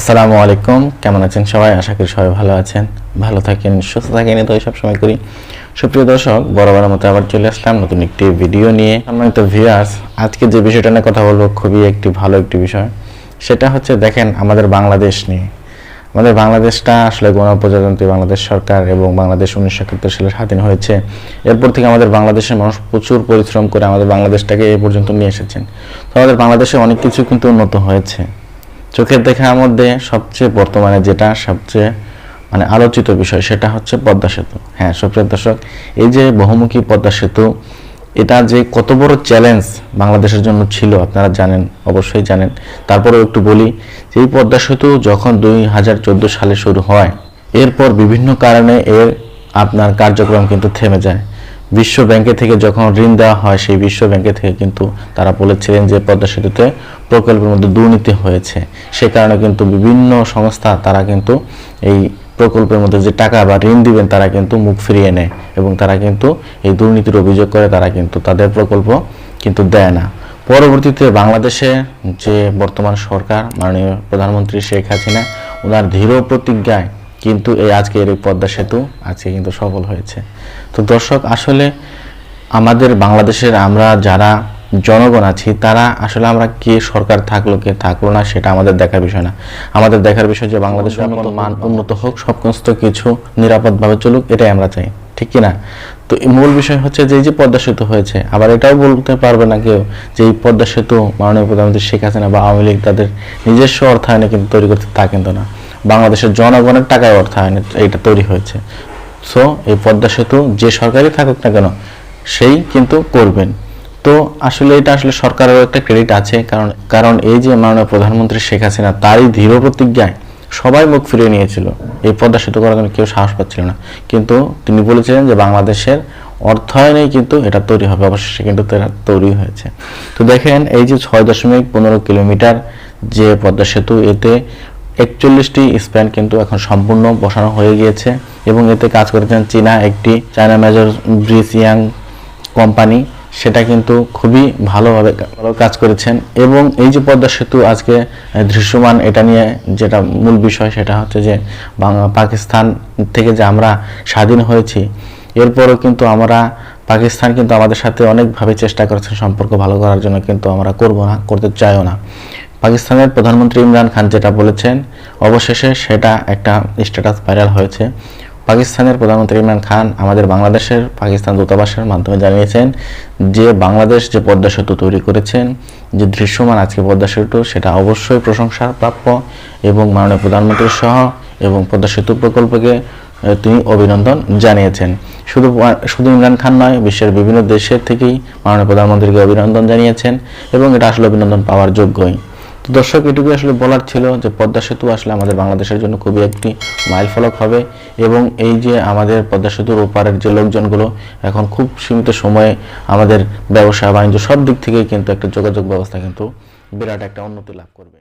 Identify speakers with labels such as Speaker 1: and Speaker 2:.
Speaker 1: আসসালামু আলাইকুম। কেমন আছেন সবাই? আশা করি সবাই ভালো আছেন। ভালো থাকেন, সুস্থ থাকেন তো সব সময় করি। সুপ্রিয় দর্শক, বরাবরের মতো আবার চলে আসলাম নতুন একটি ভিডিও নিয়ে। সম্মানিত ভিউয়ার্স আজকে যে বিষয়টা নিয়ে কথা বলব খুবই একটি ভালো একটি বিষয়। সেটা হচ্ছে দেখেন আমাদের বাংলাদেশ নিয়ে। আমাদের বাংলাদেশটা আসলে গণপ্রজাতন্ত্রী বাংলাদেশ সরকার এবং বাংলাদেশ উনিশশো একাত্তর সালে স্বাধীন হয়েছে। এরপর থেকে আমাদের বাংলাদেশের মানুষ প্রচুর পরিশ্রম করে আমাদের বাংলাদেশটাকে এ পর্যন্ত নিয়ে এসেছেন। তো আমাদের বাংলাদেশে অনেক কিছু কিন্তু উন্নত হয়েছে। চোখের দেখার মধ্যে সবচেয়ে বর্তমানে যেটা সবচেয়ে মানে আলোচিত বিষয় সেটা হচ্ছে পদ্মা সেতু। হ্যাঁ সুপ্রিয় দর্শক, এই যে বহুমুখী পদ্মা সেতু, এটা যে কত বড় চ্যালেঞ্জ বাংলাদেশের জন্য ছিল, আপনারা জানেন, অবশ্যই জানেন। তারপরেও একটু বলি যে এই পদ্মা সেতু যখন দুই হাজার চোদ্দ সালে শুরু হয়, এরপর বিভিন্ন কারণে এর আপনার কার্যক্রম কিন্তু থেমে যায়। বিশ্ব ব্যাংকে থেকে যখন ঋণ দেওয়া হয়, সেই বিশ্ব ব্যাংকে থেকে কিন্তু তারা বলেছিলেন যে পদ্মা সেতুতে প্রকল্পের মধ্যে দুর্নীতি হয়েছে। সে কারণে কিন্তু বিভিন্ন সংস্থা তারা কিন্তু এই প্রকল্পের মধ্যে যে টাকা বা ঋণ দিবেন, তারা কিন্তু মুখ ফিরিয়ে নেয় এবং তারা কিন্তু এই দুর্নীতির অভিযোগ করে, তারা কিন্তু তাদের প্রকল্প কিন্তু দেয় না। পরবর্তীতে বাংলাদেশে যে বর্তমান সরকার, মাননীয় প্রধানমন্ত্রী শেখ হাসিনা ওনার দৃঢ় প্রতিজ্ঞায় কিন্তু এই আজকের এই পদ্মা সেতু আজকে কিন্তু সফল হয়েছে। তো দর্শক আসলে আমাদের বাংলাদেশের আমরা যারা জনগণ আছি তারা আসলে আমরা কে সরকার থাকল কে থাকল না সেটা আমাদের দেখার বিষয় না। আমাদের দেখার বিষয় যে বাংলাদেশ উন্নত মান উন্নত হোক সমস্ত কিছু নিরাপদভাবে চলুক এটাই আমরা চাই। ঠিক কি না? তো মূল বিষয় হচ্ছে যে এই যে পদ্মা সেতু হয়েছে আবার এটাও বলতে পারবে না কেউ যে এই পদ্মা সেতু মাননীয় প্রধানমন্ত্রী শেখ হাসিনা বা আওয়ামী লীগ তাদের নিজস্ব অর্থায়নে কিন্তু তৈরি করতে তা কিন্তু না। বাংলাদেশের জনগণের টাকায় অর্থায়নে এটা তৈরি হয়েছে। সো এই পদ্মা সেতু যে সরকারই থাকুক না কেন, সেই কিন্তু করবেন। তো আসলে এটা আসলে সরকারেরও একটা ক্রেডিট আছে, কারণ কারণ এই যে মাননীয় প্রধানমন্ত্রী শেখ হাসিনা, তারই দৃঢ় প্রতিজ্ঞায় সবাই মুখ ফিরিয়ে নিয়েছিল। এই পদ্মা সেতু করার জন্য কেউ সাহস পাচ্ছিল না। কিন্তু তিনি বলেছিলেন যে বাংলাদেশের অর্থায়নেই কিন্তু এটা তৈরি হবে। অবশেষে কিন্তু তৈরি হয়েছে। তো দেখেন, এই যে ছয় দশমিক পনেরো কিলোমিটার যে পদ্মা সেতু, এতে একচল্লিশটি স্প্যান কিন্তু এখন সম্পূর্ণ বসানো হয়ে গিয়েছে এবং এতে কাজ করেছেন চীনা একটি China major bridge Yang company সেটা কিন্তু খুবই ভালোভাবে ভালো কাজ করেছেন। এবং এই যে পদ্মা সেতু আজকে দৃশ্যমান, এটা নিয়ে যেটা মূল বিষয় সেটা হচ্ছে যে পাকিস্তান থেকে যে আমরা স্বাধীন হয়েছি, এরপরও কিন্তু আমরা পাকিস্তান কিন্তু আমাদের সাথে অনেকভাবে চেষ্টা করেছেন সম্পর্ক ভালো করার জন্য, কিন্তু আমরা করব না, করতে চাইও না। পাকিস্তানের প্রধানমন্ত্রী ইমরান খান যেটা বলেছেন, অবশেষে সেটা একটা স্ট্যাটাস ভাইরাল হয়েছে। পাকিস্তানের প্রধানমন্ত্রী ইমরান খান আমাদের বাংলাদেশের, পাকিস্তান দূতাবাসের মাধ্যমে জানিয়েছেন যে বাংলাদেশ যে পদ্মা সেতু তৈরি করেছেন, যে দৃশ্যমান আজকে পদ্মা সেতু, সেটা অবশ্যই প্রশংসার প্রাপ্য এবং মাননীয় প্রধানমন্ত্রী সহ এবং পদ্মা সেতু প্রকল্পকে তিনি অভিনন্দন জানিয়েছেন। শুধু শুধু ইমরান খান নয়, বিশ্বের বিভিন্ন দেশের থেকেই মাননীয় প্রধানমন্ত্রীকে অভিনন্দন জানিয়েছেন এবং এটা আসলে অভিনন্দন পাওয়ার যোগ্যই। দর্শক এটুকু আসলে বলার ছিল যে পদ্মা সেতু আসলে আমাদের বাংলাদেশের জন্য খুবই একটি মাইল ফলক হবে এবং এই যে আমাদের পদ্মা সেতুর ওপারের যে লোকজনগুলো এখন খুব সীমিত সময়ে আমাদের ব্যবসা, বাণিজ্য সব দিক থেকেই কিন্তু একটা যোগাযোগ ব্যবস্থা কিন্তু বিরাট একটা উন্নতি লাভ করবে।